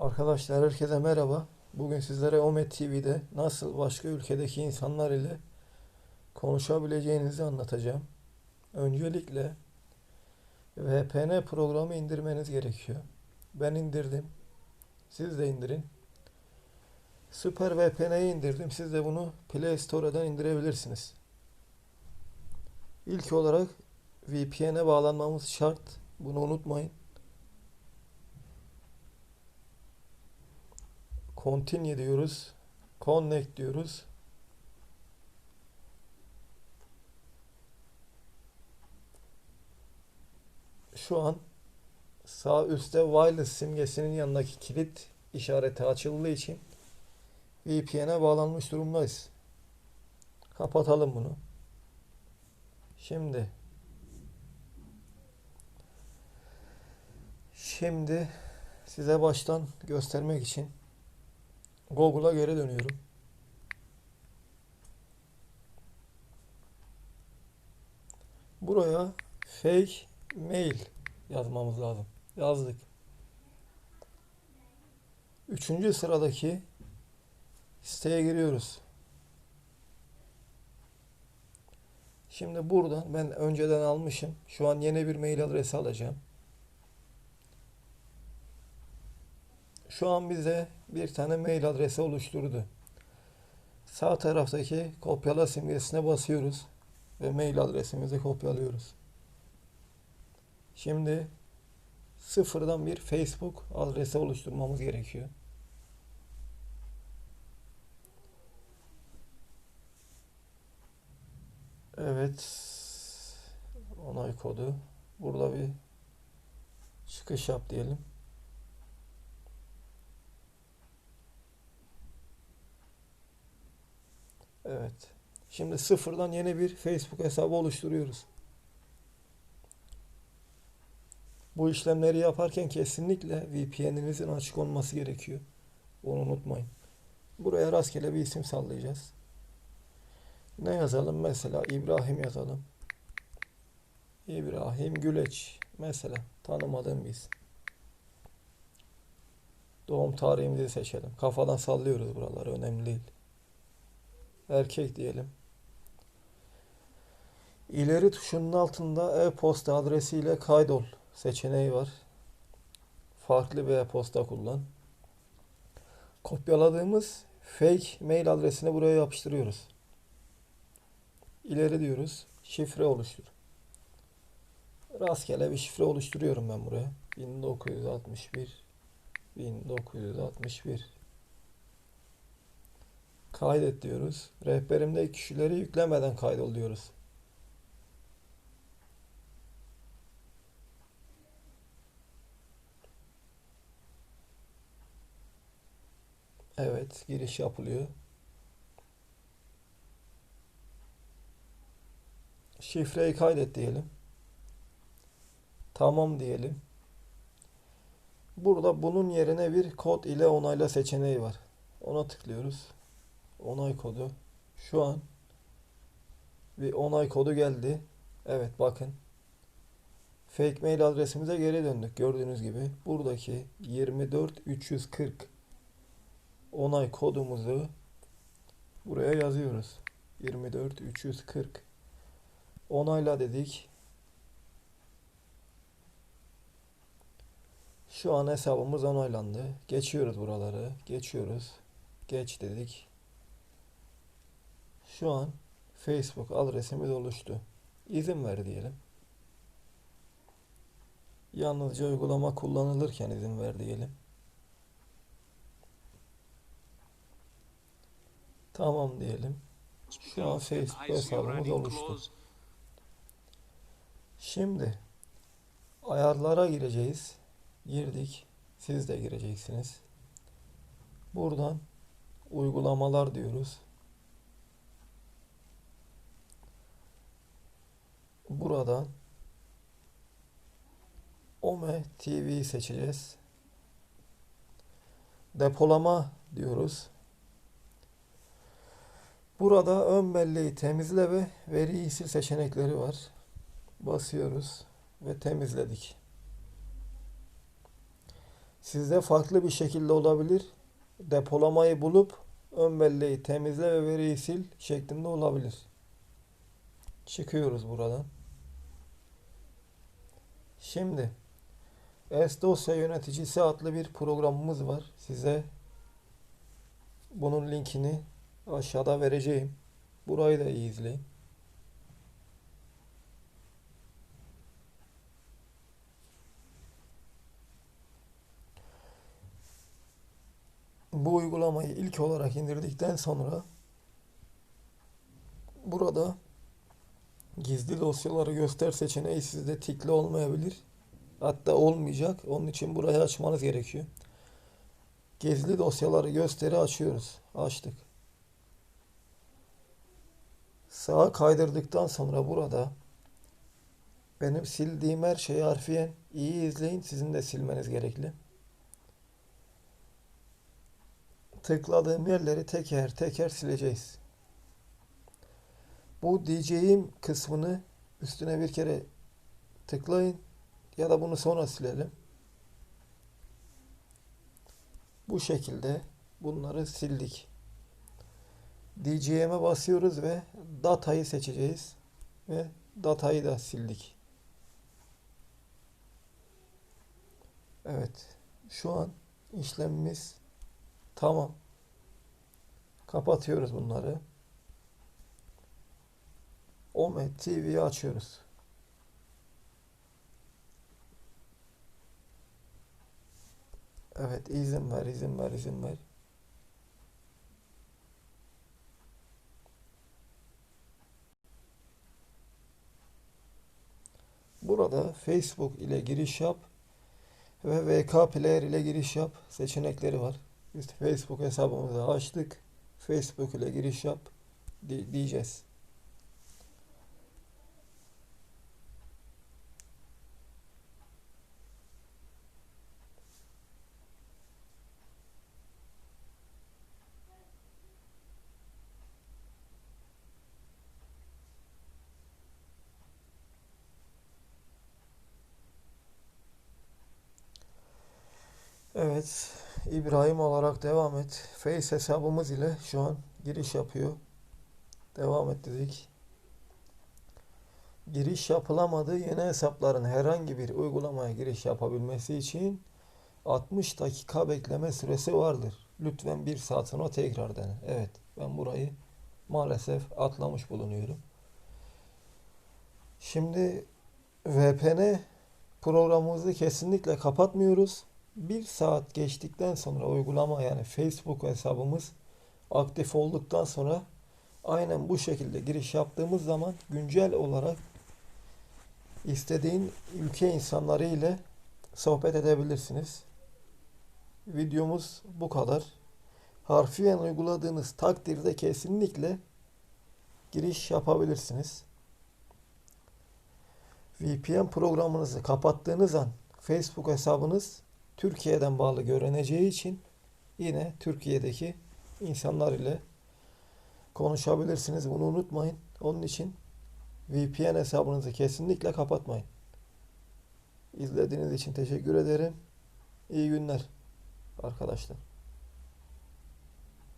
Arkadaşlar herkese merhaba. Bugün sizlere Omet TV'de nasıl başka ülkedeki insanlar ile konuşabileceğinizi anlatacağım. Öncelikle VPN programı indirmeniz gerekiyor. Ben indirdim. Siz de indirin. Süper VPN'yi indirdim. Siz de bunu Play Store'dan indirebilirsiniz. İlk olarak VPN'e bağlanmamız şart. Bunu unutmayın. Continue diyoruz. Connect diyoruz. Şu an sağ üstte wireless simgesinin yanındaki kilit işareti açıldığı için VPN'e bağlanmış durumdayız. Kapatalım bunu. Şimdi Şimdi size baştan göstermek için Google'a geri dönüyorum. Buraya fake mail yazmamız lazım. Yazdık. Üçüncü sıradaki siteye giriyoruz. Şimdi buradan ben önceden almışım. Şu an yeni bir mail adresi alacağım. Şu an bize bir tane mail adresi oluşturdu. Sağ taraftaki kopyala simgesine basıyoruz ve mail adresimizi kopyalıyoruz. Şimdi sıfırdan bir Facebook adresi oluşturmamız gerekiyor. Evet. Onay kodu. Burada bir çıkış yap diyelim. Evet. Şimdi sıfırdan yeni bir Facebook hesabı oluşturuyoruz. Bu işlemleri yaparken kesinlikle VPN'inizin açık olması gerekiyor. Onu unutmayın. Buraya rastgele bir isim sallayacağız. Ne yazalım? Mesela İbrahim yazalım. İbrahim Güleç. Mesela tanımadığım bir isim. Doğum tarihimizi seçelim. Kafadan sallıyoruz buraları. Önemli değil. Erkek diyelim. İleri tuşunun altında e-posta adresiyle kaydol seçeneği var. Farklı bir e-posta kullan. Kopyaladığımız fake mail adresini buraya yapıştırıyoruz. İleri diyoruz. Şifre oluştur. Rastgele bir şifre oluşturuyorum ben buraya. 1961 1961 Kaydet diyoruz. Rehberimde kişileri yüklemeden kaydol diyoruz. Evet, giriş yapılıyor. Şifreyi kaydet diyelim. Tamam diyelim. Burada bunun yerine bir kod ile onayla seçeneği var. Ona tıklıyoruz. Onay kodu. Şu an bir onay kodu geldi. Evet bakın. Fake mail adresimize geri döndük. Gördüğünüz gibi buradaki 24340 onay kodumuzu buraya yazıyoruz. 24340 onayla dedik. Şu an hesabımız onaylandı. Geçiyoruz buraları. Geçiyoruz. Geç dedik. Şu an Facebook adresimiz oluştu. İzin ver diyelim. Yalnızca uygulama kullanılırken izin ver diyelim. Tamam diyelim. Şu an Facebook hesabımız oluştu. Şimdi ayarlara gireceğiz. Girdik. Siz de gireceksiniz. Buradan uygulamalar diyoruz. Buradan OME TV seçeceğiz. Depolama diyoruz. Burada ön belleği temizle ve veriyi sil seçenekleri var. Basıyoruz ve temizledik. Sizde farklı bir şekilde olabilir. Depolamayı bulup ön belleği temizle ve veriyi sil şeklinde olabilir. Çıkıyoruz buradan. Şimdi S-Dosya Yöneticisi adlı bir programımız var. Size bunun linkini aşağıda vereceğim. Burayı da iyi izleyin. Bu uygulamayı ilk olarak indirdikten sonra burada gizli dosyaları göster seçeneği sizde tikli olmayabilir. Hatta olmayacak. Onun için burayı açmanız gerekiyor. Gizli dosyaları gösteri açıyoruz. Açtık. Sağa kaydırdıktan sonra burada benim sildiğim her şeyi harfiyen iyi izleyin. Sizin de silmeniz gerekli. Tıkladığım yerleri teker teker sileceğiz. Bu diyeceğim kısmını üstüne bir kere tıklayın ya da bunu sonra silelim. Bu şekilde bunları sildik. DCM'e basıyoruz ve datayı seçeceğiz ve datayı da sildik. Evet. Şu an işlemimiz tamam. Kapatıyoruz bunları. Omet TV'yi açıyoruz. Evet izin ver, izin ver, izin ver. Burada Facebook ile giriş yap ve VK Player ile giriş yap seçenekleri var. Biz Facebook hesabımızı açtık. Facebook ile giriş yap di- diyeceğiz. Evet, İbrahim olarak devam et. Face hesabımız ile şu an giriş yapıyor. Devam et dedik. Giriş yapılamadı. Yeni hesapların herhangi bir uygulamaya giriş yapabilmesi için 60 dakika bekleme süresi vardır. Lütfen bir saat sonra tekrar dene. Evet, ben burayı maalesef atlamış bulunuyorum. Şimdi VPN programımızı kesinlikle kapatmıyoruz. Bir saat geçtikten sonra uygulama yani Facebook hesabımız aktif olduktan sonra aynen bu şekilde giriş yaptığımız zaman güncel olarak istediğin ülke insanları ile sohbet edebilirsiniz. Videomuz bu kadar. Harfiyen uyguladığınız takdirde kesinlikle giriş yapabilirsiniz. VPN programınızı kapattığınız an Facebook hesabınız Türkiye'den bağlı görüneceği için yine Türkiye'deki insanlar ile konuşabilirsiniz. Bunu unutmayın. Onun için VPN hesabınızı kesinlikle kapatmayın. İzlediğiniz için teşekkür ederim. İyi günler arkadaşlar.